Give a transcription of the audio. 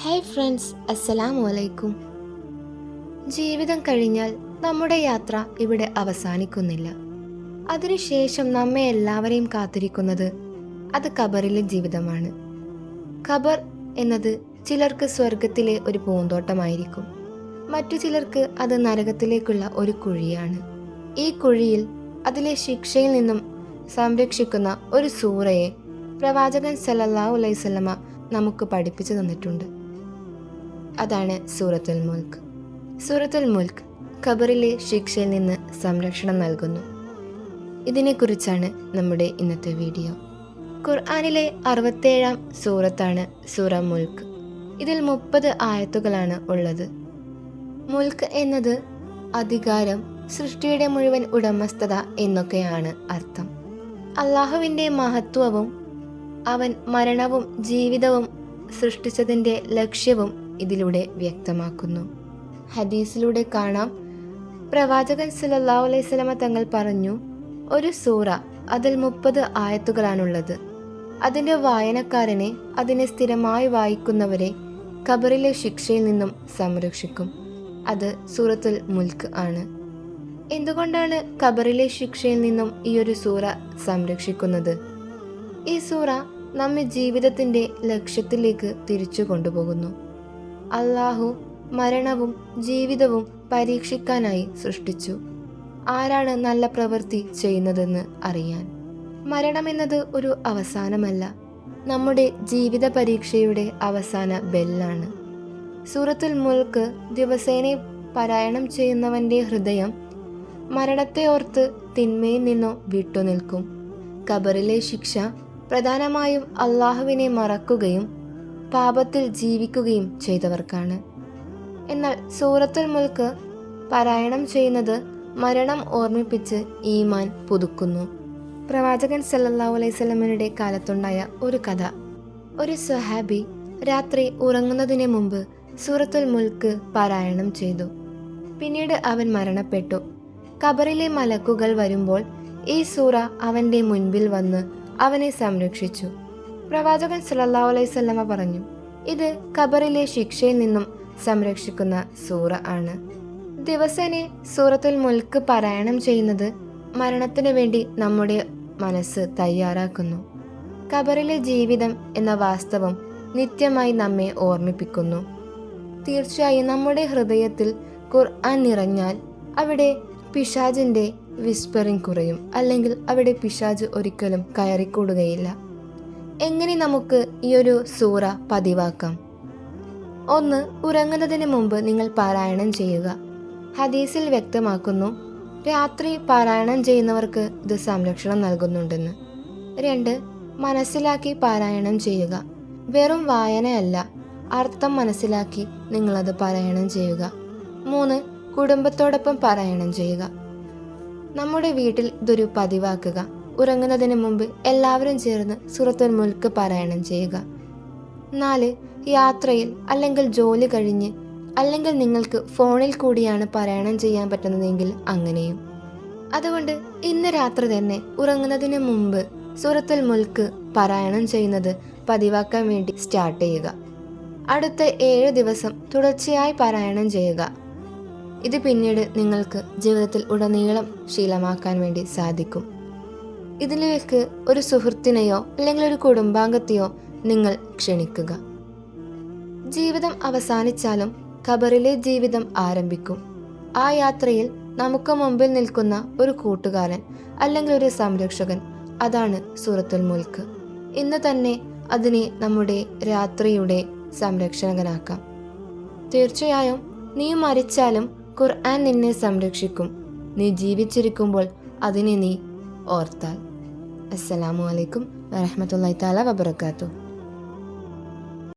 Hi friends അസ്സലാമു അലൈക്കും ജീവിതം കഴിഞ്ഞാൽ നമ്മുടെ യാത്ര ഇവിടെ അവസാനിക്കുന്നില്ല. അതിനുശേഷം നമ്മെ എല്ലാവരെയും കാത്തിരിക്കുന്നത് അത് ഖബറിലെ ജീവിതമാണ്. ഖബർ എന്നത് ചിലർക്ക് സ്വർഗത്തിലെ ഒരു പൂന്തോട്ടമായിരിക്കും. മറ്റു ചിലർക്ക് അത് നരകത്തിലേക്കുള്ള ഒരു കുഴിയാണ്. ഈ കുഴിയിൽ അതിലെ ശിക്ഷയിൽ നിന്നും സംരക്ഷിക്കുന്ന ഒരു സൂറയെ പ്രവാചകൻ സല്ലല്ലാഹു അലൈഹി വസല്ലമ നമുക്ക് പഠിപ്പിച്ചു തന്നിട്ടുണ്ട്. അതാണ് സൂറത്തുൽ മുൽക്ക്. സൂറത്തുൽ മുൽക്ക് ഖബറിലെ ശിക്ഷയിൽ നിന്ന് സംരക്ഷണം നൽകുന്നു. ഇതിനെക്കുറിച്ചാണ് നമ്മുടെ ഇന്നത്തെ വീഡിയോ. ഖുർആാനിലെ അറുപത്തേഴാം സൂറത്താണ് സൂറ മുൽക്ക്. ഇതിൽ മുപ്പത് ആയത്തുകളാണ് ഉള്ളത്. മുൽക്ക് എന്നത് അധികാരം സൃഷ്ടിയുടെ മുഴുവൻ ഉടമസ്ഥത എന്നൊക്കെയാണ് അർത്ഥം. അള്ളാഹുവിന്റെ മഹത്വവും അവൻ മരണവും ജീവിതവും സൃഷ്ടിച്ചതിന്റെ ലക്ഷ്യവും ഇതിലൂടെ വ്യക്തമാക്കുന്നു. ഹദീസിലൂടെ കാണാം പ്രവാചകൻ സല്ലല്ലാഹു അലൈഹി സ്വലമ തങ്ങൾ പറഞ്ഞു ഒരു സൂറ അതിൽ മുപ്പത് ആയത്തുകളാണുള്ളത്. അതിന്റെ വായനക്കാരനെ അതിനെ സ്ഥിരമായി വായിക്കുന്നവരെ ഖബറിലെ ശിക്ഷയിൽ നിന്നും സംരക്ഷിക്കും. അത് സൂറത്തുൽ മുൽക്ക് ആണ്. എന്തുകൊണ്ടാണ് ഖബറിലെ ശിക്ഷയിൽ നിന്നും ഈ ഒരു സൂറ സംരക്ഷിക്കുന്നത്? ഈ സൂറ നമ്മെ ജീവിതത്തിന്റെ ലക്ഷ്യത്തിലേക്ക് തിരിച്ചു കൊണ്ടുപോകുന്നു. അള്ളാഹു മരണവും ജീവിതവും പരീക്ഷിക്കാനായി സൃഷ്ടിച്ചു. ആരാണ് നല്ല പ്രവൃത്തി ചെയ്യുന്നതെന്ന് അറിയാൻ. മരണമെന്നത് ഒരു അവസാനമല്ല. നമ്മുടെ ജീവിത പരീക്ഷയുടെ അവസാന ബെല്ലാണ്. സൂറത്തുൽ മുൽക്ക് ദിവസേന പാരായണം ചെയ്യുന്നവന്റെ ഹൃദയം മരണത്തെ ഓർത്ത് തിന്മയിൽ നിന്നോ വിട്ടുനിൽക്കും. കബറിലെ ശിക്ഷ പ്രധാനമായും അള്ളാഹുവിനെ മറക്കുകയും പാപത്തിൽ ജീവിക്കുകയും ചെയ്തവർക്കാണ്. എന്നാൽ സൂറത്തുൽ മുൽക്ക് പാരായണം ചെയ്യുന്നത് മരണം ഓർമ്മിപ്പിച്ച് ഈമാൻ പുതുക്കുന്നു. പ്രവാചകൻ സല്ലല്ലാഹു അലൈഹി വസല്ലമയുടെ കാലത്തുണ്ടായ ഒരു കഥ. ഒരു സ്വഹാബി രാത്രി ഉറങ്ങുന്നതിന് മുമ്പ് സൂറത്തുൽ മുൽക്ക് പാരായണം ചെയ്തു. പിന്നീട് അവൻ മരണപ്പെട്ടു. ഖബറിലെ മലക്കുകൾ വരുമ്പോൾ ഈ സൂറ അവന്റെ മുൻപിൽ വന്ന് അവനെ സംരക്ഷിച്ചു. പ്രവാചകൻ സല്ലല്ലാഹു അലൈഹി സ്വലമ പറഞ്ഞു ഇത് ഖബറിലെ ശിക്ഷയിൽ നിന്നും സംരക്ഷിക്കുന്ന സൂറ ആണ്. ദിവസേന സൂറത്തുൽ മുൽക്ക് പാരായണം ചെയ്യുന്നത് മരണത്തിനു വേണ്ടി നമ്മുടെ മനസ്സ് തയ്യാറാക്കുന്നു. ഖബറിലെ ജീവിതം എന്ന വാസ്തവം നിത്യമായി നമ്മെ ഓർമ്മിപ്പിക്കുന്നു. തീർച്ചയായും നമ്മുടെ ഹൃദയത്തിൽ ഖുർആൻ നിറഞ്ഞാൽ അവിടെ പിശാജിന്റെ വിസ്പറിങ് കുറയും അല്ലെങ്കിൽ അവിടെ പിശാജ് ഒരിക്കലും കയറിക്കൂടുകയില്ല. എങ്ങനെ നമുക്ക് ഈ ഒരു സൂറ പതിവാക്കാം? ഒന്ന് ഉറങ്ങുന്നതിന് മുമ്പ് നിങ്ങൾ പാരായണം ചെയ്യുക. ഹദീസിൽ വ്യക്തമാക്കുന്നു രാത്രി പാരായണം ചെയ്യുന്നവർക്ക് ഇത് സംരക്ഷണം നൽകുന്നുണ്ടെന്ന്. രണ്ട് മനസ്സിലാക്കി പാരായണം ചെയ്യുക. വെറും വായനയല്ല അർത്ഥം മനസ്സിലാക്കി നിങ്ങളത് പാരായണം ചെയ്യുക. മൂന്ന് കുടുംബത്തോടൊപ്പം പാരായണം ചെയ്യുക. നമ്മുടെ വീട്ടിൽ ഇതൊരു പതിവാക്കുക. ഉറങ്ങുന്നതിന് മുമ്പ് എല്ലാവരും ചേർന്ന് സുറത്തുൽ മുൽക്ക് പാരായണം ചെയ്യുക. നാല് യാത്രയിൽ അല്ലെങ്കിൽ ജോലി കഴിഞ്ഞ് അല്ലെങ്കിൽ നിങ്ങൾക്ക് ഫോണിൽ കൂടിയാണ് പാരായണം ചെയ്യാൻ പറ്റുന്നതെങ്കിൽ അങ്ങനെയും. അതുകൊണ്ട് ഇന്ന് രാത്രി തന്നെ ഉറങ്ങുന്നതിന് മുമ്പ് സൂറത്തുൽ മുൽക്ക് പാരായണം ചെയ്യുന്നത് പതിവാക്കാൻ വേണ്ടി സ്റ്റാർട്ട് ചെയ്യുക. അടുത്ത ഏഴ് ദിവസം തുടർച്ചയായി പാരായണം ചെയ്യുക. ഇത് പിന്നീട് നിങ്ങൾക്ക് ജീവിതത്തിൽ ഉടനീളം ശീലമാക്കാൻ വേണ്ടി സാധിക്കും. ഇതിലേക്ക് ഒരു സുഹൃത്തിനെയോ അല്ലെങ്കിൽ ഒരു കുടുംബാംഗത്തെയോ നിങ്ങൾ ക്ഷണിക്കുക. ജീവിതം അവസാനിച്ചാലും ഖബറിലെ ജീവിതം ആരംഭിക്കും. ആ യാത്രയിൽ നമുക്ക് മുമ്പിൽ നിൽക്കുന്ന ഒരു കൂട്ടുകാരൻ അല്ലെങ്കിൽ ഒരു സംരക്ഷകൻ അതാണ് സൂറത്തുൽ മുൽക്ക്. ഇന്ന് തന്നെ അതിനെ നമ്മുടെ രാത്രിയുടെ സംരക്ഷകനാക്കാം. തീർച്ചയായും നീ മരിച്ചാലും ഖുർആൻ നിന്നെ സംരക്ഷിക്കും. നീ ജീവിച്ചിരിക്കുമ്പോൾ അതിനെ നീ ഓർത്താൽ. അസ്സലാമു അലൈക്കും വറഹമത്തല്ലാ താല വബർക്കാത്തു